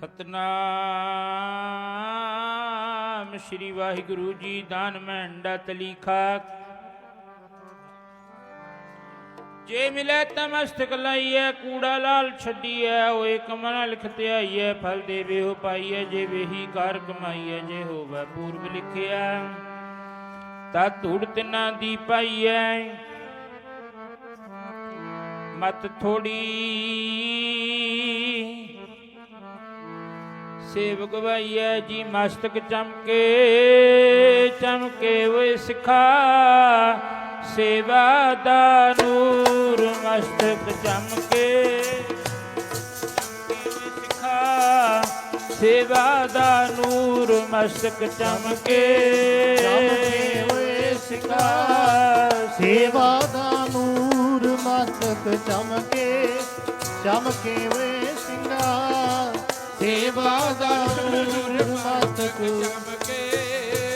ਸਤਨਾਮ ਸ੍ਰੀ ਵਾਹਿਗੁਰੂ ਜੀ, ਦਾਨ ਮਹਿੰਡਾ ਤਲੀਖਾ। ਜੇ ਮਿਲੇ ਤਾਂ ਮਸਤਕ ਲਾਈਐ, ਕੂੜਾ ਲਾਲ ਛੱਡੀਐ, ਓਏ ਕਮਨ ਲਿਖਤੇ ਆਈਐ, ਫਲ ਦੇਵੇ ਹੋ ਪਾਈਐ, ਜੇ ਵੇਹੀ ਕਾਰ ਕਮਾਈਐ, ਜੇ ਹੋਵੇ ਪੂਰਬ ਲਿਖਿਆ। ਤਾ ਧੂੜ ਤਿਨਾਂ ਦੀ ਪਾਈਐ। ਮਤ ਥੋੜੀ। ਸੇਵਕ ਵਈਐ ਜੀ ਮਸਤਕ ਚਮਕੇ ਚਮਕੇ ਓਏ ਸਿਖਾ। ਸੇਵਾ ਦਾ ਨੂਰ ਮਸਤਕ ਚਮਕੇ ਸਿਖਾ। ਸੇਵਾ ਦਾ ਨੂਰ ਮਸਤਕ ਚਮਕੇ ਚਮਕੇ ਓਏ ਸਿਖਾ। ਸੇਵਾ ਦਾ ਨੂਰ ਮਸਤਕ ਚਮਕੇ ਚਮਕੇ ਵੇ ਸਿੰਘਾ। ਸੇਵਾ ਦਾ ਨੂਰ ਮਸਤਕ। ਚਮਕੇ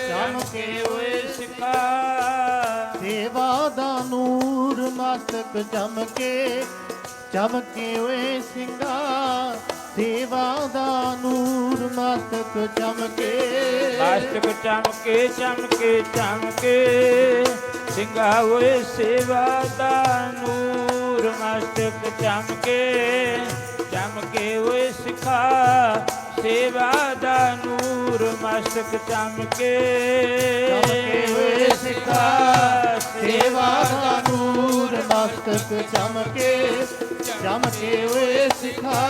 ਚਮਕੇ ਓਏ ਸਿਖਾ ਸੇਵਾ ਦਾ ਨੂਰ ਮਸਤਕ ਚਮਕੇ ਚਮਕੇ ਓਏ ਸਿੰਘਾ। ਸੇਵਾ ਦਾ ਨੂਰ ਮਸਤਕ ਚਮਕੇ। ਮਸਤਕ ਚਮਕੇ ਚਮਕੇ ਚਮਕੇ। ਸਿੰਘਾ ਹੋਏ ਸੇਵਾ ਦਾ ਨੂਰ ਮਸਤਕ ਚਮਕੇ ਚਮਕੇ ਹੋਏ ਸਿਖਾ ਸੇਵਾ ਦਾ ਨੂਰ ਮਸਤਕ ਚਮਕੇ। ਚਮਕੇ ਹੋਏ ਸਿਖਾ ਸੇਵਾ ਦਾ ਨੂਰ ਮਸਤਕ ਚਮਕੇ। ਚਮਕੇ ਹੋਏ ਸਿਖਾ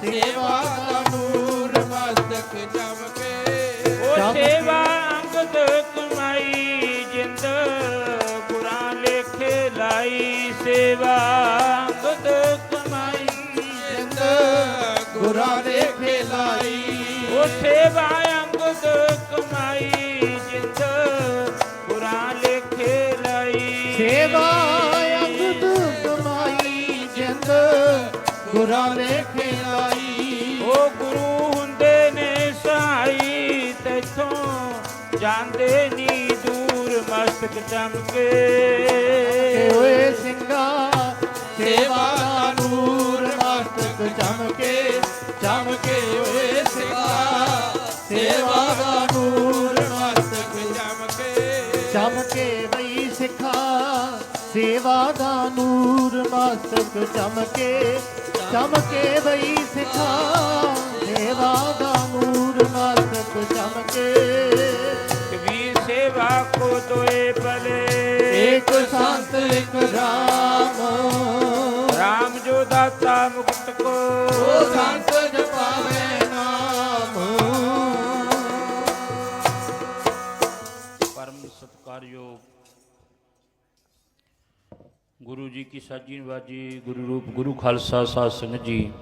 ਸੇਵਾ ਦਾ ਨੂਰ ਮਸਤਕ ਚਮਕੇ। ਉਹ ਸੇਵਾ ਅੰਗਦ ਸੇਵਾ ਕਮਾਈ ਜਿੰਦ ਗੁਰਾਂ ਦੇ ਖੇਲਾਈ ਉਹ ਸੇਵਾ ਅੰਗਦ ਕਮਾਈ ਜਿੰਦ ਗੁਰਾਂ ਲੇਖੇ ਲਾਈ ਸੇਵਾ ਅੰਗਦ ਕਮਾਈ ਜਿੰਦ ਗੁਰਾਂ ਦੇ ਖੇਲਾਈ ਉਹ ਗੁਰੂ ਹੁੰਦੇ ਨੇ ਸਹਾਈ ਤੇਥੋਂ ਜਾਂਦੇ ਨੀ ਮਸਤਕ ਚਮਕੇ ਹੋਏ ਸਿੰਘਾ, ਸੇਵਾ ਦਾ ਨੂਰ ਮਸਤਕ ਚਮਕੇ ਚਮਕੇ ਹੋਏ ਸਿੰਘਾ। ਸੇਵਾ ਦਾ ਨੂਰ ਮਸਤਕ ਚਮਕੇ ਚਮਕੇ ਵਈ ਸਿੱਖਾ, ਸੇਵਾ ਦਾ ਨੂਰ ਮਸਤਕ ਚਮਕੇ ਚਮਕੇ ਵਈ ਸਿੱਖਾ, ਸੇਵਾ ਦਾ ਸੰਤ ਇੱਕ ਰਾਮ। ਰਾਮ ਜੋ ਦਾਤਾ ਮੁਕਤ ਕੋ। ਉਹ ਸੰਤ ਜਪਾਵੇ ਨਾਮ। ਪਰਮ ਸਤਕਾਰਯੋਗ ਗੁਰੂ ਜੀ ਕੀ ਸਾਜੀ ਨਵਾਜੀ ਗੁਰੂ ਰੂਪ ਗੁਰੂ ਖਾਲਸਾ ਸਾਧ ਸੰਗਤ ਜੀ।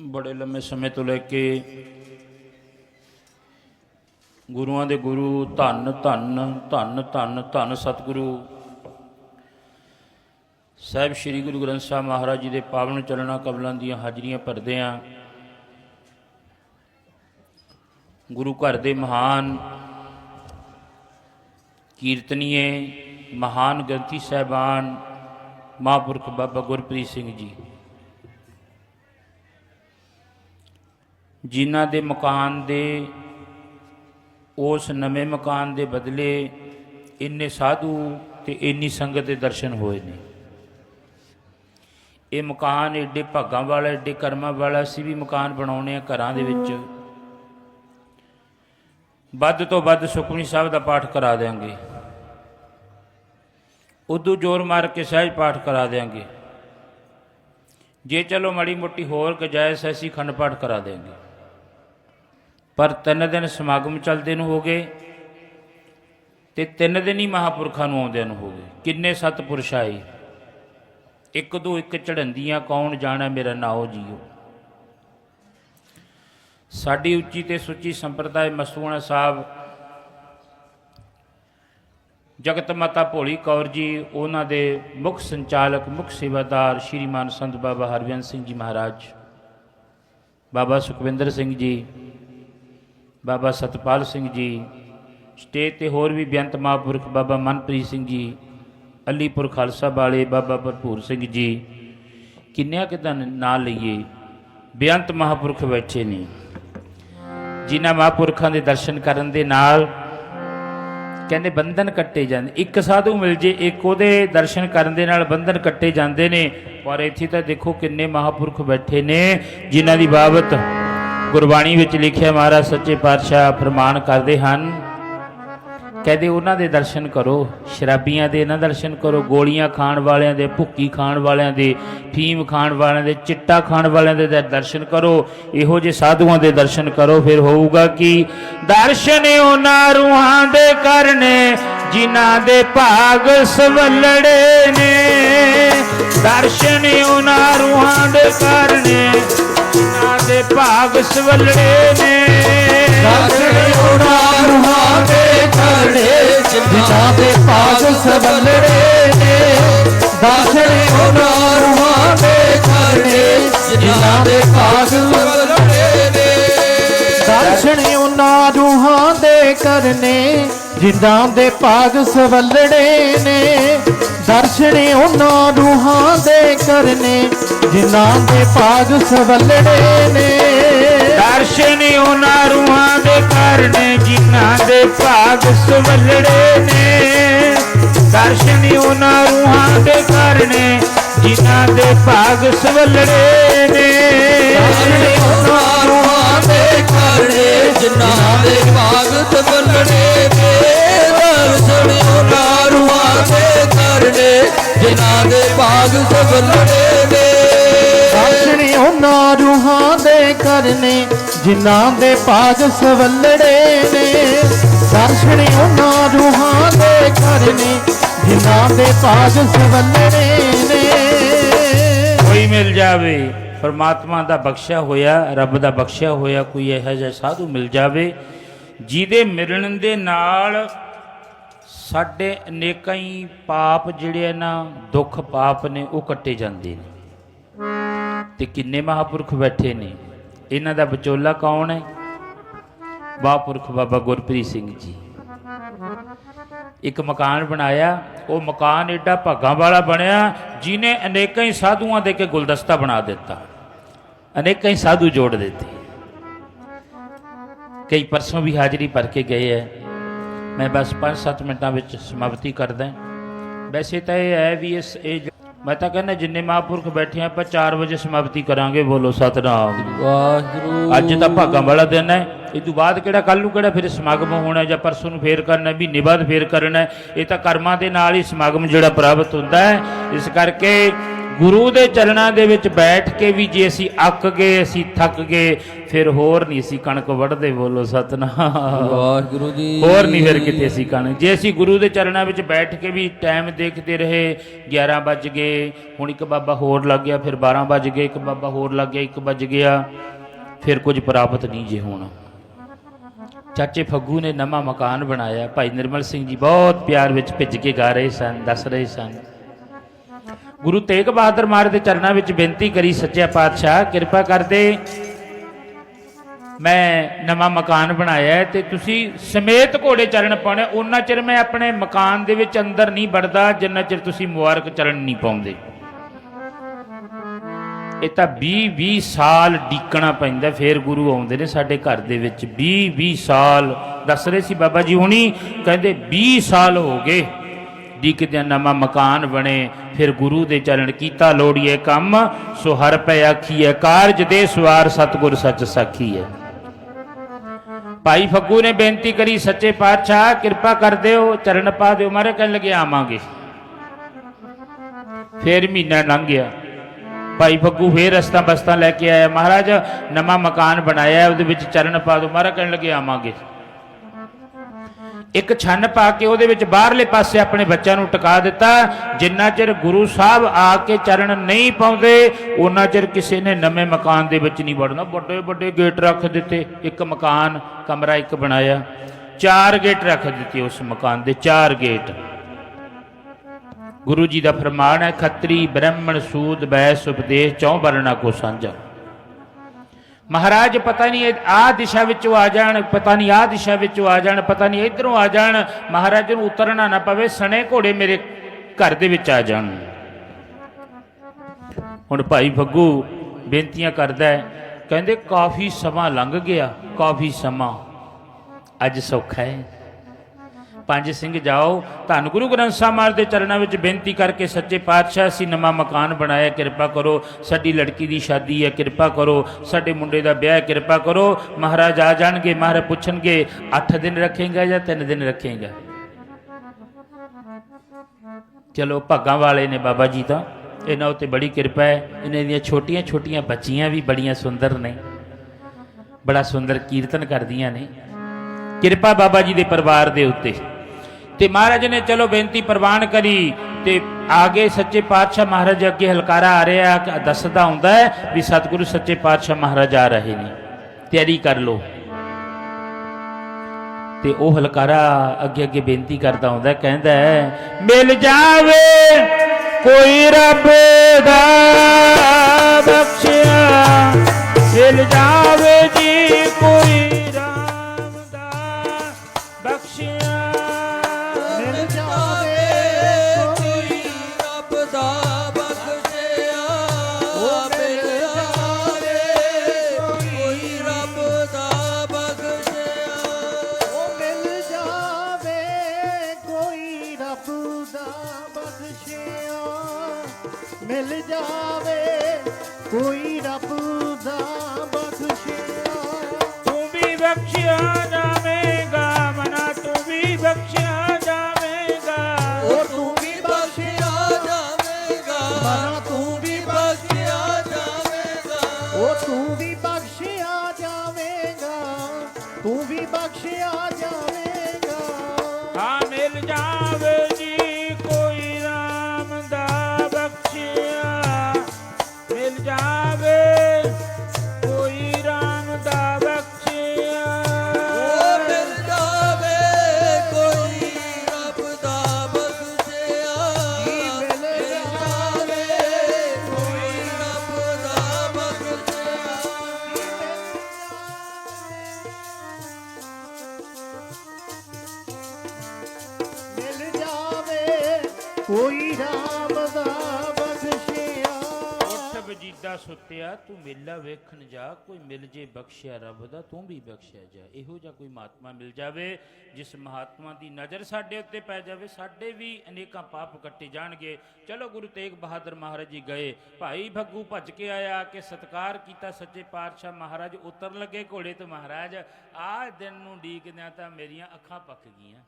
ਬੜੇ ਲੰਮੇ ਸਮੇਂ ਤੋਂ ਲੈ ਕੇ ਗੁਰੂਆਂ ਦੇ ਗੁਰੂ, ਧੰਨ ਧੰਨ ਧੰਨ ਧੰਨ ਧੰਨ ਸਤਿਗੁਰੂ। ਸਾਹਿਬ ਸ੍ਰੀ ਗੁਰੂ ਗ੍ਰੰਥ ਸਾਹਿਬ ਮਹਾਰਾਜ ਜੀ ਦੇ ਪਾਵਨ ਚਰਣਾ ਕਬਲਾਂ ਦੀਆਂ ਹਾਜ਼ਰੀਆਂ ਭਰਦੇ ਆਂ। ਗੁਰੂ ਘਰ ਦੇ ਮਹਾਨ ਕੀਰਤਨੀਏ, ਮਹਾਨ ਗ੍ਰੰਥੀ ਸਾਹਿਬਾਨ, ਮਹਾਂਪੁਰਖ ਬਾਬਾ ਗੁਰਪ੍ਰੀਤ ਸਿੰਘ ਜੀ। ਜਿਨ੍ਹਾਂ ਦੇ ਮਕਾਨ ਦੇ ਉਸ ਨਵੇਂ ਮਕਾਨ ਦੇ ਬਦਲੇ ਇੰਨੇ ਸਾਧੂ ਤੇ ਇੰਨੀ ਸੰਗਤ ਦੇ ਦਰਸ਼ਨ ਹੋਏ ਨੇ। ਇਹ ਮਕਾਨ ਏਡੇ ਭਾਗਾਂ ਵਾਲਾ, ਏਡੇ ਕਰਮਾਂ ਵਾਲਾ ਸੀ ਵੀ ਮਕਾਨ ਬਣਾਉਣੇ ਆ ਘਰਾਂ ਦੇ ਵਿੱਚ। ਵੱਧ ਤੋਂ ਵੱਧ ਸੁਖਮਨੀ ਸਾਹਿਬ ਦਾ ਪਾਠ ਕਰਾ ਦੇਾਂਗੇ ਉਦੋਂ ਜ਼ੋਰ ਮਾਰ ਕੇ ਸਹਿਜ ਪਾਠ ਕਰਾ ਦੇਾਂਗੇ ਜੇ ਚਲੋ ਮੜੀ ਮੋਟੀ ਹੋਰ ਗਜਾਇਸ਼ ਐਸੀ ਖੰਡ ਪਾਠ ਕਰਾ ਦੇਾਂਗੇ ਪਰ ਤਿੰਨ ਦਿਨ ਸਮਾਗਮ ਚੱਲਦੇ ਨੂੰ ਹੋ ਗਏ ਤੇ ਤਿੰਨ ਦਿਨ ਹੀ ਮਹਾਪੁਰਖਾਂ ਨੂੰ ਆਉਂਦਿਆਂ ਨੂੰ ਹੋ ਗਏ। ਕਿੰਨੇ ਸਤਪੁਰਸ਼ ਆਏ? ਇੱਕ ਦੋ ਇੱਕ ਚੜੰਦੀਆਂ ਕੌਣ ਜਾਣਾ ਮੇਰਾ ਨਾਉ ਜੀਓ। ਸਾਡੀ ਉੱਚੀ ਤੇ ਸੁੱਚੀ ਸੰਪਰਦਾਇ ਮਸਤੂਆਣਾ ਸਾਹਿਬ। ਜਗਤ ਮਾਤਾ ਭੋਲੀ ਕੌਰ ਜੀ, ਉਹਨਾਂ ਦੇ ਮੁੱਖ ਸੰਚਾਲਕ, ਮੁੱਖ ਸੇਵਾਦਾਰ ਸ਼੍ਰੀਮਾਨ ਸੰਤ ਬਾਬਾ ਹਰਵਿੰਦ ਸਿੰਘ ਜੀ ਮਹਾਰਾਜ, ਬਾਬਾ ਸੁਖਵਿੰਦਰ ਸਿੰਘ ਜੀ ਬਾਬਾ ਸਤਪਾਲ ਸਿੰਘ ਜੀ, ਸਟੇਜ ਤੇ ਹੋਰ ਵੀ ਬੇਅੰਤ ਮਹਾਂਪੁਰਖ ਬਾਬਾ ਮਨਪ੍ਰੀਤ ਸਿੰਘ ਜੀ, ਅਲੀਪੁਰ ਖਾਲਸਾ ਵਾਲੇ ਬਾਬਾ ਭਰਪੂਰ ਸਿੰਘ ਜੀ, ਕਿੰਨਿਆਂ ਕਿਦਾਂ ਨਾਂ ਲਈਏ? ਬੇਅੰਤ ਮਹਾਂਪੁਰਖ ਬੈਠੇ ਨੇ। ਜਿਨ੍ਹਾਂ ਮਹਾਂਪੁਰਖਾਂ ਦੇ ਦਰਸ਼ਨ ਕਰਨ ਦੇ ਨਾਲ ਕਹਿੰਦੇ ਬੰਧਨ ਕੱਟੇ ਜਾਂਦੇ, ਇੱਕ ਸਾਧੂ ਮਿਲ ਜੇ, ਇੱਕ ਉਹਦੇ ਦਰਸ਼ਨ ਕਰਨ ਦੇ ਨਾਲ ਬੰਧਨ ਕੱਟੇ ਜਾਂਦੇ ਨੇ। ਪਰ ਇੱਥੇ ਤਾਂ ਦੇਖੋ ਕਿੰਨੇ ਮਹਾਂਪੁਰਖ ਬੈਠੇ ਨੇ, ਜਿਨ੍ਹਾਂ ਦੀ ਬਾਬਤ ਗੁਰਬਾਣੀ ਵਿੱਚ ਲਿਖਿਆ ਮਹਾਰਾਜ ਸੱਚੇ ਪਾਤਸ਼ਾਹ ਫਰਮਾਨ ਕਰਦੇ ਹਨ, ਕਹਿੰਦੇ ਉਹਨਾਂ ਦੇ ਦਰਸ਼ਨ ਕਰੋ, ਸ਼ਰਾਬੀਆਂ ਦੇ ਨਾ ਦਰਸ਼ਨ ਕਰੋ, ਗੋਲੀਆਂ ਖਾਣ ਵਾਲਿਆਂ ਦੇ, ਭੁੱਕੀ ਖਾਣ ਵਾਲਿਆਂ ਦੇ, ਫੀਮ ਖਾਣ ਵਾਲਿਆਂ ਦੇ, ਚਿੱਟਾ ਖਾਣ ਵਾਲਿਆਂ ਦੇ ਦਰਸ਼ਨ ਕਰੋ, ਇਹੋ ਜਿਹੇ ਸਾਧੂਆਂ ਦੇ ਦਰਸ਼ਨ ਕਰੋ, ਫਿਰ ਹੋਊਗਾ ਕਿ? ਦਰਸ਼ਨ ਉਹਨਾਂ ਰੂਹਾਂ ਦੇ ਕਰਨੇ, ਜਿਨ੍ਹਾਂ ਦੇ ਭਾਗ ਸਵਲੜੇ ਨੇ। ਦਰਸ਼ਨ ਉਹਨਾਂ ਰੂਹਾਂ ਦੇ ਕਰਨੇ ਜਿਨ੍ਹਾਂ ਦੇ ਭਾਗ ਸਵਲੜੇ ਨੇ। ਦਰਸ਼ਨ ਉਹਨਾਂ ਰੂਹਾਂ ਦੇ ਕਰਨੇ ਜਿਨ੍ਹਾਂ ਦੇ ਭਾਗ ਸਵਲੜੇ ਨੇ। ਦਰਸ਼ਨ ਉਹਨਾਂ ਰੂਹਾਂ ਦੇ ਕਰਨੇ ਜਿਨ੍ਹਾਂ ਦੇ ਭਾਗ ਸਵਲੜੇ ਨੇ। ਦਰਸ਼ਨ ਉਹਨਾਂ ਰੂਹਾਂ ਦੇ ਕਰਨੇ ਜਿਨ੍ਹਾਂ ਦੇ ਭਾਗ ਸਵਲੜੇ ਨੇ। ਦਰਸ਼ਨ ਉਹਨਾਂ ਰੂਹਾਂ ਦੇ ਕਰਨੇ ਜਿਨ੍ਹਾਂ ਦੇ ਭਾਗ ਸਵਲੜੇ ਨੇ। ਦਰਸ਼ਨ ਉਹਨਾਂ ਰੂਹਾਂ ਦੇ ਕਰਨੇ ਜਿਨ੍ਹਾਂ ਦੇ ਭਾਗ ਸਵਲੜੇ ਨੇ। ਦਰਸ਼ਨ ਉਹਨਾਂ ਰੂਹਾਂ ਦੇ ਕਰਨੇ ਜਿਨ੍ਹਾਂ ਦੇ ਭਾਗ ਸਵਲੜੇ ਨੇ। ਦਰਸ਼ਨ ਉਹਨਾਂ ਰੂਹਾਂ ਦੇ ਕਰਨੇ ਜਿਨ੍ਹਾਂ ਦੇ ਭਾਗ ਸਵਲੜੇ ਨੇ। ਉਹਨਾਂ ਰੂਹਾਂ ਦੇ ਕਰਨੇ ਜਿਨ੍ਹਾਂ ਦੇ ਭਾਗ ਸਵਲੜੇ ਨੇ। ਦਰਸ਼ਨ ਉਹਨਾਂ ਰੂਹਾਂ ਦੇ ਕਰਨੇ ਜਿਨ੍ਹਾਂ ਦੇ ਭਾਗ ਸਵਲੜੇ ਨੇ। ਦਰਸ਼ਨ ਉਹਨਾਂ ਰੂਹਾਂ ਦੇ ਕਰਨੇ ਜਿਨ੍ਹਾਂ ਦੇ ਭਾਗ ਸਵਲੜੇ ਨੇ। ਕੋਈ ਮਿਲ ਜਾਵੇ ਪਰਮਾਤਮਾ ਦਾ ਬਖਸ਼ਿਆ ਹੋਇਆ ਰੱਬ ਦਾ ਬਖਸ਼ਿਆ ਹੋਇਆ ਕੋਈ ਇਹੋ ਜਿਹਾ ਸਾਧੂ ਮਿਲ ਜਾਵੇ ਜਿਹਦੇ ਮਿਲਣ ਦੇ ਨਾਲ ਸਾਡੇ ਅਨੇਕਾਂ ਹੀ ਪਾਪ ਜਿਹੜੇ ਆ ਨਾ, ਦੁੱਖ ਪਾਪ ਨੇ, ਉਹ ਕੱਟੇ ਜਾਂਦੇ ਨੇ। ਤੇ ਕਿੰਨੇ ਮਹਾਪੁਰਖ ਬੈਠੇ ਨੇ। ਇਹਨਾਂ ਦਾ ਵਿਚੋਲਾ ਕੌਣ ਹੈ? ਮਹਾਂਪੁਰਖ ਬਾਬਾ ਗੁਰਪ੍ਰੀਤ ਸਿੰਘ ਜੀ। ਇੱਕ ਮਕਾਨ ਬਣਾਇਆ, ਉਹ ਮਕਾਨ ਏਡਾ ਭਾਗਾਂ ਵਾਲਾ ਬਣਿਆ ਜਿਨੇ ਅਨੇਕਾਂ ਹੀ ਸਾਧੂਆਂ ਦੇ ਕੇ ਗੁਲਦਸਤਾ ਬਣਾ ਦਿੱਤਾ। ਅਨੇਕਾਂ ਹੀ ਸਾਧੂ ਜੋੜ ਦਿੱਤੇ। ਕਈ ਪਰਸੋਂ ਵੀ ਹਾਜ਼ਰੀ ਭਰ ਕੇ ਗਏ ਐ। ਮੈਂ ਬਸ 5-7 ਮਿੰਟਾਂ ਵਿੱਚ ਸਮਾਪਤੀ ਕਰਦਾ ਵੈਸੇ ਤਾਂ ਇਹ ਹੈ ਵੀ ਇਸ ਇਹ ਮੈਂ ਤਾਂ ਕਹਿੰਦਾ ਜਿੰਨੇ ਮਹਾਂਪੁਰਖ ਬੈਠੇ ਆ ਆਪਾਂ 4 ਵਜੇ ਸਮਾਪਤੀ ਕਰਾਂਗੇ ਬੋਲੋ ਸਤਨਾਮ। ਵਾਹਿਗੁਰੂ। ਅੱਜ ਤਾਂ ਭਾਗਾਂ ਵਾਲਾ ਦਿਨ ਹੈ। ਇਹ ਤੋਂ ਬਾਅਦ ਕਿਹੜਾ ਕੱਲ ਨੂੰ ਕਿਹੜਾ ਫਿਰ ਸਮਾਗਮ ਹੋਣਾ ਜਾਂ ਪਰਸੋਂ ਨੂੰ ਫੇਰ ਕਰਨਾ ਮਹੀਨੇ ਬਾਅਦ ਫੇਰ ਕਰਨਾ। ਇਹ ਤਾਂ ਕਰਮਾਂ ਦੇ ਨਾਲ ਹੀ ਸਮਾਗਮ ਜਿਹੜਾ ਪ੍ਰਾਪਤ ਹੁੰਦਾ ਹੈ। ਇਸ ਕਰਕੇ ਗੁਰੂ ਦੇ ਚਰਨਾਂ ਦੇ ਵਿੱਚ ਬੈਠ ਕੇ ਵੀ ਜੇ ਅਸੀਂ ਅੱਕ ਗਏ ਅਸੀਂ ਥੱਕ ਗਏ ਫਿਰ ਹੋਰ ਨਹੀਂ ਅਸੀਂ ਕਣਕ ਵੱਢਦੇ ਬੋਲੋ ਸਤਨਾਮ। ਵਾਹਿਗੁਰੂ ਜੀ। ਹੋਰ ਨਹੀਂ ਫਿਰ ਕਿਤੇ ਅਸੀਂ ਕਣ ਜੇ ਅਸੀਂ ਗੁਰੂ ਦੇ ਚਰਨਾਂ ਵਿੱਚ ਬੈਠ ਕੇ ਵੀ ਟਾਈਮ ਦੇਖਦੇ ਰਹੇ 11 ਵੱਜ ਗਏ ਹੁਣ ਇੱਕ ਬਾਬਾ ਹੋਰ ਲੱਗ ਗਿਆ ਫਿਰ 12 ਵੱਜ ਗਏ ਇੱਕ ਬਾਬਾ ਹੋਰ ਲੱਗ ਗਿਆ 1 ਵੱਜ ਗਿਆ ਫਿਰ ਕੁਝ ਪ੍ਰਾਪਤ ਨਹੀਂ ਜੇ ਹੋਣਾ। ਚਾਚੇ ਫੱਗੂ ਨੇ ਨਵਾਂ ਮਕਾਨ ਬਣਾਇਆ ਭਾਈ ਨਿਰਮਲ ਸਿੰਘ ਜੀ ਬਹੁਤ ਪਿਆਰ ਵਿੱਚ ਭਿੱਜ ਕੇ ਗਾ ਰਹੇ ਸਨ ਦੱਸ ਰਹੇ ਸਨ। ਗੁਰੂ ਤੇਗ ਬਹਾਦਰ ਮਹਾਰਾਜ ਦੇ ਚਰਨਾਂ ਵਿੱਚ ਬੇਨਤੀ ਕਰੀ ਸੱਚਿਆ ਪਾਤਸ਼ਾਹ, ਕਿਰਪਾ ਕਰਦੇ ਮੈਂ ਨਵਾਂ ਮਕਾਨ ਬਣਾਇਆ ਤੇ ਤੁਸੀਂ ਸਮੇਤ ਘੋੜੇ ਚਰਨ ਪਾਉਣੇ ਉਹਨਾਂ ਚਿਰ ਮੈਂ ਆਪਣੇ ਮਕਾਨ ਦੇ ਵਿੱਚ ਅੰਦਰ ਨਹੀਂ ਵੜਦਾ, ਜਿੰਨਾ ਚਿਰ ਤੁਸੀਂ ਮੁਬਾਰਕ ਚਰਨ ਨਹੀਂ ਪਾਉਂਦੇ। ਇਹ ਤਾਂ 20 20 ਸਾਲ ਡੀਕਣਾ ਪੈਂਦਾ, ਫੇਰ ਗੁਰੂ ਆਉਂਦੇ ਨੇ ਸਾਡੇ ਘਰ ਦੇ ਵਿੱਚ। 20 20 ਸਾਲ, ਦੱਸ ਰਹੇ ਸੀ ਬਾਬਾ ਜੀ ਹੁਣੀ, ਕਹਿੰਦੇ 20 ਸਾਲ ਹੋ ਗਏ। ਡੀਕਦਿਆਂ ਨਵਾਂ ਮਕਾਨ ਬਣੇ, ਫਿਰ ਗੁਰੂ ਦੇ ਚਰਨ ਕੀਤਾ ਲੋੜੀਏ ਕੰਮ, ਸੋ ਹਰ ਪੈ ਆਖੀਏ ਕਾਰਜ ਦੇ ਸਵਾਰ ਸਤਗੁਰ ਸੱਚ ਸਾਖੀ ਹੈ ਭਾਈ ਫੱਗੂ ਨੇ ਬੇਨਤੀ ਕਰੀ, ਸੱਚੇ ਪਾਤਸ਼ਾਹ, ਕਿਰਪਾ ਕਰ ਦਿਓ, ਚਰਨ ਪਾ ਦਿਓ, ਮਾਰੇ ਕਹਿਣ ਲੱਗੇ, ਆਵਾਂਗੇ। ਫੇਰ ਮਹੀਨਾ ਲੰਘ ਗਿਆ। ਭਾਈ ਫੱਗੂ ਫੇਰ ਰਸਤਾ ਬਸਤਾ ਲੈ ਕੇ ਆਇਆ। ਮਹਾਰਾਜ, ਨਵਾਂ ਮਕਾਨ ਬਣਾਇਆ, ਉਹਦੇ ਵਿੱਚ ਚਰਨ ਪਾ ਦਿਓ ਮਹਾਰਾਜ ਕਹਿਣ ਲੱਗੇ, ਆਵਾਂਗੇ। ਇੱਕ ਛੰਨ ਪਾ ਕੇ ਉਹਦੇ ਵਿੱਚ ਬਾਹਰਲੇ ਪਾਸੇ ਆਪਣੇ ਬੱਚਿਆਂ ਨੂੰ ਟਿਕਾ ਦਿੱਤਾ। ਜਿੰਨਾ ਚਿਰ ਗੁਰੂ ਸਾਹਿਬ ਆ ਕੇ ਚਰਨ ਨਹੀਂ ਪਾਉਂਦੇ ਉਹਨਾਂ ਚਿਰ ਕਿਸੇ ਨੇ ਨਵੇਂ ਮਕਾਨ ਦੇ ਵਿੱਚ ਨਹੀਂ ਵੜਨਾ। ਵੱਡੇ ਵੱਡੇ ਗੇਟ ਰੱਖ ਦਿੱਤੇ, ਇੱਕ ਮਕਾਨ, ਕਮਰਾ ਇੱਕ ਬਣਾਇਆ। ਚਾਰ ਗੇਟ ਰੱਖ ਦਿੱਤੇ ਉਸ ਮਕਾਨ ਦੇ, ਚਾਰ ਗੇਟ। ਗੁਰੂ ਜੀ ਦਾ ਫਰਮਾਨ ਹੈ, ਖੱਤਰੀ, ਬ੍ਰਾਹਮਣ, ਸੂਦ, ਬੈਸ, ਉਪਦੇਸ਼, ਚੌ ਵਰਨਾ ਕੋ ਸਾਂਝਾ। ਮਹਾਰਾਜ, ਪਤਾ ਨਹੀਂ ਆ ਦਿਸ਼ਾ ਵਿੱਚੋਂ ਆ ਜਾਣ, ਪਤਾ ਨਹੀਂ ਆ ਦਿਸ਼ਾ ਵਿੱਚੋਂ ਆ ਜਾਣ, ਪਤਾ ਨਹੀਂ ਇਧਰੋਂ ਆ ਜਾਣ। ਮਹਾਰਾਜ ਨੂੰ ਉਤਰਨਾ ਨਾ ਪਵੇ, ਸਣੇ ਘੋੜੇ ਮੇਰੇ ਘਰ ਦੇ ਵਿੱਚ ਆ ਜਾਣ। ਹੁਣ ਭਾਈ ਫੱਗੂ ਬੇਨਤੀਆਂ ਕਰਦਾ ਕਹਿੰਦੇ ਕਾਫੀ ਸਮਾਂ ਲੰਘ ਗਿਆ, ਕਾਫੀ ਸਮਾਂ। ਅੱਜ ਸੌਖਾ ਹੈ। ਪੰਜ ਸਿੰਘ ਜਾਓ, ਧੰਨ ਗੁਰੂ ਗ੍ਰੰਥ ਸਾਹਿਬ ਮਹਾਰਾਜ ਦੇ ਚਰਨਾਂ ਵਿੱਚ ਬੇਨਤੀ ਕਰਕੇ ਸੱਚੇ ਪਾਤਸ਼ਾਹ, ਅਸੀਂ ਨਵਾਂ ਮਕਾਨ ਬਣਾਇਆ, ਕਿਰਪਾ ਕਰੋ। ਸਾਡੀ ਲੜਕੀ ਦੀ ਸ਼ਾਦੀ ਹੈ, ਕਿਰਪਾ ਕਰੋ। ਸਾਡੇ ਮੁੰਡੇ ਦਾ ਵਿਆਹ ਹੈ, ਕਿਰਪਾ ਕਰੋ। ਮਹਾਰਾਜ ਆ ਜਾਣਗੇ, ਮਹਾਰਾਜ ਪੁੱਛਣਗੇ 8 ਦਿਨ ਰੱਖੇਗਾ ਜਾਂ 3 ਦਿਨ ਰੱਖੇਗਾ? ਚਲੋ, ਭਾਗਾਂ ਵਾਲੇ ਨੇ ਬਾਬਾ ਜੀ ਤਾਂ। ਇਹਨਾਂ ਉੱਤੇ ਬੜੀ ਕਿਰਪਾ ਹੈ। ਇਹਨਾਂ ਦੀਆਂ ਛੋਟੀਆਂ ਛੋਟੀਆਂ ਬੱਚੀਆਂ ਵੀ ਬੜੀਆਂ ਸੁੰਦਰ ਨੇ। ਬੜਾ ਸੁੰਦਰ ਕੀਰਤਨ ਕਰਦੀਆਂ ਨੇ। ਕਿਰਪਾ ਬਾਬਾ ਜੀ ਦੇ ਪਰਿਵਾਰ ਦੇ ਉੱਤੇ। ਤੇ ਮਹਾਰਾਜ ਨੇ ਚਲੋ ਬੇਨਤੀ ਪ੍ਰਵਾਨ ਕਰੀ ਤੇ ਆਗੇ ਸੱਚੇ ਪਾਤਸ਼ਾਹ ਮਹਾਰਾਜ ਅੱਗੇ ਹਲਕਾਰਾ ਆ ਰਿਹਾ ਦੱਸਦਾ ਹੁੰਦਾ ਹੈ ਵੀ ਸਤਿਗੁਰੂ ਸੱਚੇ ਪਾਤਸ਼ਾਹ ਮਹਾਰਾਜ ਆ ਰਹੇ ਨੇ। ਤਿਆਰੀ ਕਰ ਲਓ। ਤੇ ਉਹ ਹਲਕਾਰਾ ਅੱਗੇ ਅੱਗੇ ਬੇਨਤੀ ਕਰਦਾ ਹੁੰਦਾ ਕਹਿੰਦਾ ਹੈ, ਮਿਲ ਜਾਵੇ ਕੋਈ ਰੱਬ ਦਾ ਬਖਸ਼ਿਆ। ਮਿਲ ਜਾਵੇ ਜੀ ਕੋਈ ਹਾਂ ਕੋਈ ਰਾਮ ਦਾ ਬਖਸ਼ਿਆ ਉੱਠ ਵਜੀਦਾ ਸੁੱਤਿਆ, ਤੂੰ ਮੇਲਾ ਵੇਖਣ ਜਾ, ਕੋਈ ਮਿਲ ਜੇ ਬਖਸ਼ਿਆ ਰੱਬ ਦਾ, ਤੂੰ ਵੀ ਬਖਸ਼ਿਆ ਜਾ। ਇਹੋ ਜਿਹਾ ਕੋਈ ਮਹਾਤਮਾ ਮਿਲ ਜਾਵੇ, ਜਿਸ ਮਹਾਤਮਾ ਦੀ ਨਜ਼ਰ ਸਾਡੇ ਉੱਤੇ ਪੈ ਜਾਵੇ, ਸਾਡੇ ਵੀ ਅਨੇਕਾਂ ਪਾਪ ਕੱਟੇ ਜਾਣਗੇ। ਚਲੋ ਗੁਰੂ ਤੇਗ ਬਹਾਦਰ ਮਹਾਰਾਜ ਜੀ ਗਏ, ਭਾਈ ਭੱਗੂ ਭੱਜ ਕੇ ਆਇਆ, ਕਿ ਸਤਕਾਰ ਕੀਤਾ ਸੱਚੇ ਪਾਤਸ਼ਾਹ ਮਹਾਰਾਜ ਉਤਰ ਲੱਗੇ ਘੋੜੇ ਤੋਂ ਮਹਾਰਾਜ, ਆਹ ਦਿਨ ਨੂੰ ਡੀਕਦਿਆਂ ਤਾਂ ਮੇਰੀਆਂ ਅੱਖਾਂ ਪੱਕ ਗਈਆਂ।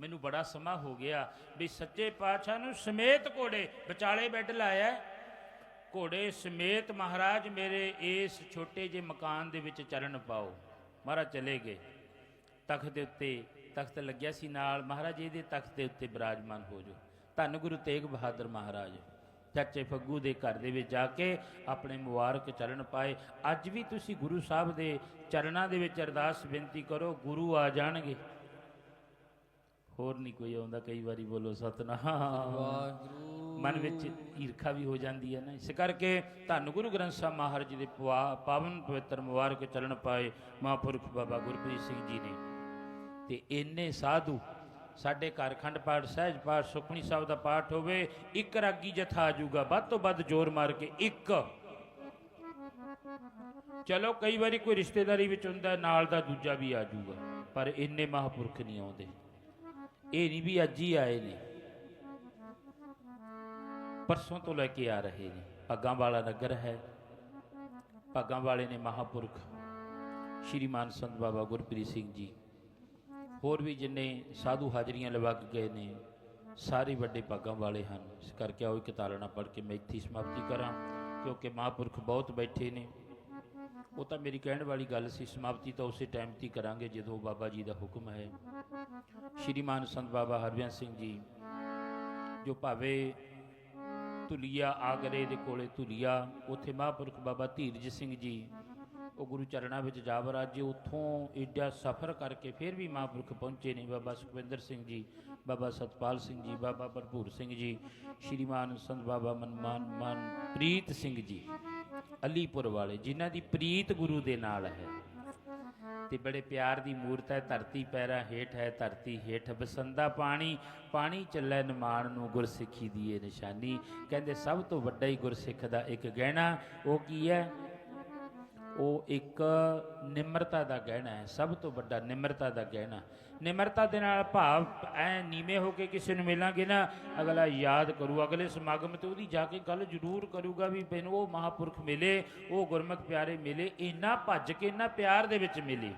ਮੈਨੂੰ ਬੜਾ ਸਮਾਂ ਹੋ ਗਿਆ ਵੀ ਸੱਚੇ ਪਾਤਸ਼ਾਹ ਨੂੰ ਸਮੇਤ ਘੋੜੇ, ਵਿਚਾਲੇ ਬੈੱਡ ਲਾਇਆ। ਘੋੜੇ ਸਮੇਤ ਮਹਾਰਾਜ ਮੇਰੇ ਇਸ ਛੋਟੇ ਜਿਹੇ ਮਕਾਨ ਦੇ ਵਿੱਚ ਚਰਨ ਪਾਓ। ਮਹਾਰਾਜ ਚਲੇ ਗਏ। ਤਖਤ ਦੇ ਉੱਤੇ, ਤਖਤ ਲੱਗਿਆ ਸੀ ਨਾਲ। ਮਹਾਰਾਜ ਇਹਦੇ ਤਖਤ ਦੇ ਉੱਤੇ ਬਿਰਾਜਮਾਨ ਹੋ ਜਾਓ। ਧੰਨ ਗੁਰੂ ਤੇਗ ਬਹਾਦਰ ਮਹਾਰਾਜ। ਚਾਚੇ ਫੱਗੂ ਦੇ ਘਰ ਦੇ ਵਿੱਚ ਜਾ ਕੇ ਆਪਣੇ ਮੁਬਾਰਕ ਚਰਨ ਪਾਏ। ਅੱਜ ਵੀ ਤੁਸੀਂ ਗੁਰੂ ਸਾਹਿਬ ਦੇ ਚਰਨਾਂ ਦੇ ਵਿੱਚ ਅਰਦਾਸ ਬੇਨਤੀ ਕਰੋ, ਗੁਰੂ ਆ ਜਾਣਗੇ। ਹੋਰ ਨਹੀਂ ਕੋਈ ਆਉਂਦਾ ਕਈ ਵਾਰੀ ਬੋਲੋ ਸਤਨਾਮ। ਵਾਹਿਗੁਰੂ। ਮਨ ਵਿੱਚ ਈਰਖਾ ਵੀ ਹੋ ਜਾਂਦੀ ਹੈ ਨਾ ਇਸ ਕਰਕੇ ਧੰਨ ਗੁਰੂ ਗ੍ਰੰਥ ਸਾਹਿਬ ਮਹਾਰਾਜ ਜੀ ਦੇ ਪਵਾ- ਪਾਵਨ ਪਵਿੱਤਰ ਮੁਬਾਰਕ ਚਰਨ ਪਾਏ ਮਹਾਂਪੁਰਖ ਬਾਬਾ ਗੁਰਪ੍ਰੀਤ ਸਿੰਘ ਜੀ ਨੇ। ਤੇ ਇੰਨੇ ਸਾਧੂ ਸਾਡੇ ਘਰ ਖੰਡ ਪਾਠ ਸਹਿਜ ਪਾਠ ਸੁਖਮਨੀ ਸਾਹਿਬ ਦਾ ਪਾਠ ਹੋਵੇ ਇੱਕ ਰਾਗੀ ਜਥਾ ਆ ਜਾਊਗਾ ਵੱਧ ਤੋਂ ਵੱਧ ਜ਼ੋਰ ਮਾਰ ਕੇ ਇੱਕ। ਚਲੋ ਕਈ ਵਾਰੀ ਕੋਈ ਰਿਸ਼ਤੇਦਾਰੀ ਵਿੱਚ ਹੁੰਦਾ ਨਾਲ ਦਾ ਦੂਜਾ ਵੀ ਆ ਜਾਊਗਾ ਪਰ ਇੰਨੇ ਮਹਾਂਪੁਰਖ ਨਹੀਂ ਆਉਂਦੇ। ਇਹ ਨਹੀਂ ਵੀ ਅੱਜ ਹੀ ਆਏ ਨੇ। ਪਰਸੋਂ ਤੋਂ ਲੈ ਕੇ ਆ ਰਹੇ ਨੇ। ਪੱਗਾਂ ਵਾਲਾ ਨਗਰ ਹੈ। ਪੱਗਾਂ ਵਾਲੇ ਨੇ ਮਹਾਪੁਰਖ। ਸ਼੍ਰੀਮਾਨ ਸੰਤ ਬਾਬਾ ਗੁਰਪ੍ਰੀਤ ਸਿੰਘ ਜੀ। ਹੋਰ ਵੀ ਜਿੰਨੇ ਸਾਧੂ ਹਾਜ਼ਰੀਆਂ ਲਵਾ ਕੇ ਗਏ ਨੇ, ਸਾਰੇ ਵੱਡੇ ਭਾਗਾਂ ਵਾਲੇ ਹਨ। ਇਸ ਕਰਕੇ ਆਓ ਇੱਕ ਤਾਲਣਾ ਪੜ੍ਹ ਕੇ ਮੈਂ ਇੱਥੇ ਹੀ ਸਮਾਪਤੀ ਕਰਾਂ, ਕਿਉਂਕਿ ਮਹਾਪੁਰਖ ਬਹੁਤ ਬੈਠੇ ਨੇ। ਉਹ ਤਾਂ ਮੇਰੀ ਕਹਿਣ ਵਾਲੀ ਗੱਲ ਸੀ, ਸਮਾਪਤੀ ਤਾਂ ਉਸੇ ਟਾਈਮ ਤੇ ਕਰਾਂਗੇ ਜਦੋਂ ਬਾਬਾ ਜੀ ਦਾ ਹੁਕਮ ਹੈ। ਸ਼੍ਰੀਮਾਨ ਸੰਤ ਬਾਬਾ ਹਰਵਿੰਦ ਸਿੰਘ ਜੀ, ਜੋ ਭਾਵੇਂ ਧੁਲੀਆ ਆਗਰੇ ਦੇ ਕੋਲੇ ਧੁਲੀਆ, ਉੱਥੇ ਮਹਾਂਪੁਰਖ ਬਾਬਾ ਧੀਰਜ ਸਿੰਘ ਜੀ, ਉਹ ਗੁਰੂ ਚਰਨਾਂ ਵਿੱਚ ਜਾ ਵਰਾਜੇ, ਉੱਥੋਂ ਏਡਾ ਸਫ਼ਰ ਕਰਕੇ ਫਿਰ ਵੀ ਮਹਾਂਪੁਰਖ ਪਹੁੰਚੇ ਨੇ ਬਾਬਾ ਸੁਖਵਿੰਦਰ ਸਿੰਘ ਜੀ, ਬਾਬਾ ਸਤਪਾਲ ਸਿੰਘ ਜੀ, ਬਾਬਾ ਭਰਪੂਰ ਸਿੰਘ ਜੀ ਸ਼੍ਰੀਮਾਨ ਸੰਤ ਬਾਬਾ ਮਨਮਾਨ ਮਨ ਪ੍ਰੀਤ ਸਿੰਘ ਜੀ। ਅਲੀਪੁਰ ਵਾਲੇ, ਜਿਨ੍ਹਾਂ ਦੀ ਪ੍ਰੀਤ ਗੁਰੂ ਦੇ ਨਾਲ ਹੈ। ਤੇ ਬੜੇ ਪਿਆਰ ਦੀ ਮੂਰਤ ਹੈ, ਧਰਤੀ ਪੈਰਾਂ ਹੇਠ ਹੈ, ਧਰਤੀ ਹੇਠ ਬਸੰਦਾ ਪਾਣੀ ਪਾਣੀ ਚੱਲੇ ਨਿਮਾਣ ਨੂੰ ਗੁਰਸਿੱਖੀ ਦੀ ਇਹ ਨਿਸ਼ਾਨੀ। ਕਹਿੰਦੇ ਸਭ ਤੋਂ ਵੱਡਾ ਹੀ ਗੁਰਸਿੱਖ ਦਾ ਇੱਕ ਗਹਿਣਾ, ਉਹ ਕੀ ਹੈ? ਉਹ ਇੱਕ ਨਿਮਰਤਾ ਦਾ ਗਹਿਣਾ ਹੈ, ਸਭ ਤੋਂ ਵੱਡਾ ਨਿਮਰਤਾ ਦਾ ਗਹਿਣਾ। ਨਿਮਰਤਾ ਦੇ ਨਾਲ ਭਾਵ ਐ ਨੀਵੇਂ ਹੋ ਕੇ ਕਿਸੇ ਨੂੰ ਮਿਲਾਂਗੇ ਨਾ, ਅਗਲਾ ਯਾਦ ਕਰੂ, ਅਗਲੇ ਸਮਾਗਮ ਤੇ ਉਹਦੀ ਜਾ ਕੇ ਗੱਲ ਜ਼ਰੂਰ ਕਰੂਗਾ ਵੀ ਮੈਨੂੰ ਉਹ ਮਹਾਪੁਰਖ ਮਿਲੇ, ਉਹ ਗੁਰਮੁਖ ਪਿਆਰੇ ਮਿਲੇ, ਇੰਨਾ ਭੱਜ ਕੇ, ਇੰਨਾ ਪਿਆਰ ਦੇ ਵਿੱਚ ਮਿਲੇ।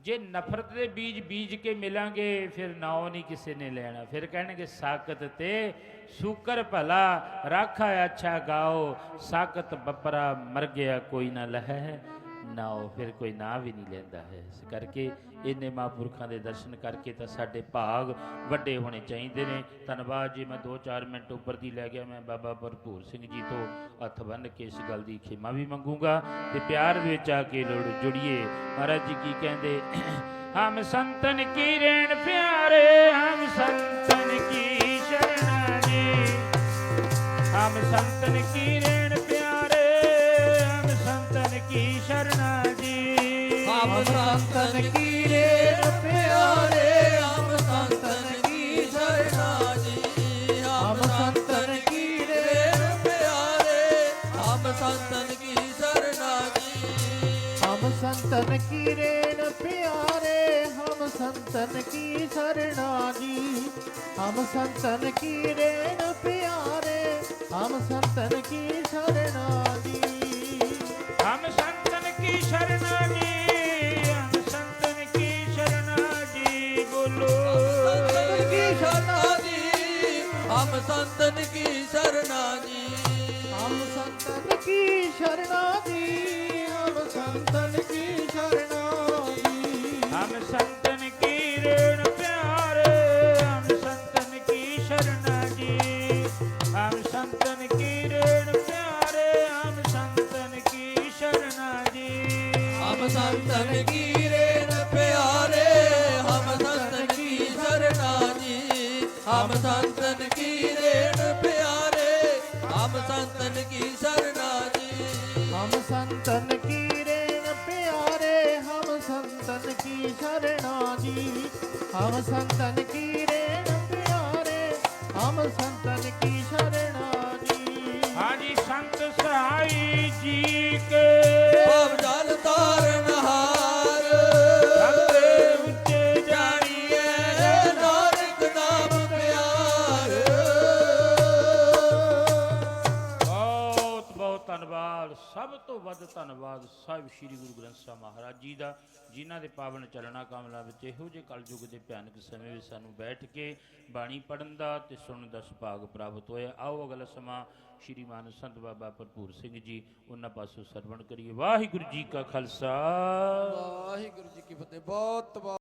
ਜੇ ਨਫ਼ਰਤ ਦੇ ਬੀਜ ਬੀਜ ਕੇ ਮਿਲਾਂਗੇ, ਫਿਰ ਨਾਉ ਨਹੀਂ ਕਿਸੇ ਨੇ ਲੈਣਾ। ਫਿਰ ਕਹਿਣਗੇ ਸਾਕਤ ਤੇ ਸ਼ੂਕਰ ਭਲਾ, ਰਾਖਾ ਅੱਛਾ ਗਾਓ ਸਾਕਤ ਬੱਪਰਾ ਮਰ ਗਿਆ, ਕੋਈ ਨਾ ਲਹੈ। ਉਹ ਫਿਰ ਕੋਈ ਨਾਂ ਵੀ ਨਹੀਂ ਲੈਂਦਾ ਹੈ। ਇਸ ਕਰਕੇ ਇਹਨੇ ਮਹਾਂਪੁਰਖਾਂ ਦੇ ਦਰਸ਼ਨ ਕਰਕੇ ਤਾਂ ਸਾਡੇ ਭਾਗ ਵੱਡੇ ਹੋਣੇ ਚਾਹੀਦੇ ਨੇ। ਧੰਨਵਾਦ ਜੀ, ਮੈਂ 2-4 ਮਿੰਟ ਉੱਪਰ ਦੀ ਲੈ ਗਿਆ। ਮੈਂ ਬਾਬਾ ਭਰਪੂਰ ਸਿੰਘ ਜੀ ਤੋਂ ਹੱਥ ਬੰਨ੍ਹ ਕੇ ਇਸ ਗੱਲ ਦੀ ਖਿਮਾ ਵੀ ਮੰਗੂਗਾ ਤੇ ਪਿਆਰ ਦੇ ਵਿੱਚ ਆ ਕੇ ਲੋੜ ਜੁੜੀਏ। ਮਹਾਰਾਜ ਜੀ ਕੀ ਕਹਿੰਦੇ? ਹਮ ਸੰਤਨ ਕੀ ਰੇਣ ਪਿਆਰੇ, ਹਮ ਸੰਤਨ ਕੀ ਸ਼ਰਣਾ ਜੀ ਹਮ ਸੰਤਨ ਕੀ ਸੰਤਨ ਕੀ ਰੇਣ ਪਿਆਰੇ ਹਮ ਸੰਤਨ ਕੀ ਸ਼ਰਨਾ ਜੀ ਹਮ ਸੰਤਨ ਕੀ ਰੇਣ ਪਿਆਰੇ ਹਮ ਸੰਤਨ ਕੀ ਸ਼ਰਨਾ ਜੀ ਹਮ ਸੰਤਨ ਕੀ ਰੇਣ ਪਿਆਰੇ ਹਮ ਸੰਤਨ ਕੀ ਸਰਣਾ ਜੀ ਹਮ ਸੰਤਨ ਕੀ ਰੇਣ ਪਿਆਰੇ ਹਮ ਸੰਤਨ ਕੀ ਸਰਣਾ ਜੀ ਹਮ ਸੰਤਨ ਕੀ ਸ਼ਰਣਾ ਸੰਤਨ ਕੀ ਸ਼ਰਣਾ ਜੀ? ਹਮ ਸੰਤਨ ਕੀ ਸ਼ਰਣਾ ਜੀ? ਹਮ ਸੰਤਨ ਕੀ ਸ਼ਰਣਾ ਜੀ? ਹਮ ਸੰਤਨ ਕੀ ਰੇਣ ਪਿਆਰੇ? ਹਮ ਸੰਤਨ ਕੀ ਸ਼ਰਣਾ ਜੀ? ਹਮ ਸੰਤਨ ਕੀ ਰੇਣ ਪਿਆਰੇ? ਹਮ ਸੰਤਨ ਕੀ ਸ਼ਰਣਾ ਜੀ? ਹਮ ਸੰਤਨ ਕੀ ਰੇਣ ਪਿਆਰੇ? ਹਮ ਸੰਤਨ ਸੰਤਨ ਕੀ ਰੇਣ ਪਿਆਰੇ, ਹਮ ਸੰਤਨ ਕੀ ਸ਼ਰਣਾ ਜੀ। ਹਮ ਸੰਤਨ ਕੀ ਰੇਣ ਪਿਆਰੇ, ਹਮ ਸੰਤਨ ਕੀ ਸ਼ਰਣਾ ਜੀ। ਹਾਂਜੀ, ਸੰਤ ਸਹਾਈ ਜੀ ਕੇ ਸਾਹਿਬ ਸ੍ਰੀ ਗੁਰੂ ਗ੍ਰੰਥ ਸਾਹਿਬ ਮਹਾਰਾਜ ਜੀ ਦਾ, ਜਿਨ੍ਹਾਂ ਦੇ ਪਾਵਨ ਚਰਣਾ ਕਮਲਾਂ ਵਿੱਚ ਇਹੋ ਜਿਹੇ ਕਲਯੁਗ ਦੇ ਭਿਆਨਕ ਸਮੇਂ ਵਿੱਚ ਸਾਨੂੰ ਬੈਠ ਕੇ ਬਾਣੀ ਪੜਨ ਦਾ ਤੇ ਸੁਣਨ ਦਾ ਸੁਭਾਗ ਪ੍ਰਾਪਤ ਹੋਇਆ। ਆਓ ਅਗਲਾ ਸਮਾਂ ਸ੍ਰੀ ਮਾਨ ਸੰਤ ਬਾਬਾ ਭਰਪੂਰ ਸਿੰਘ ਜੀ, ਉਹਨਾਂ ਪਾਸੋਂ ਸਰਵਣ ਕਰੀਏ। ਵਾਹਿਗੁਰੂ ਜੀ ਕਾ ਖਾਲਸਾ। ਵਾਹਿਗੁਰੂ ਜੀ ਕੀ ਫਤਿਹ। ਬਹੁਤ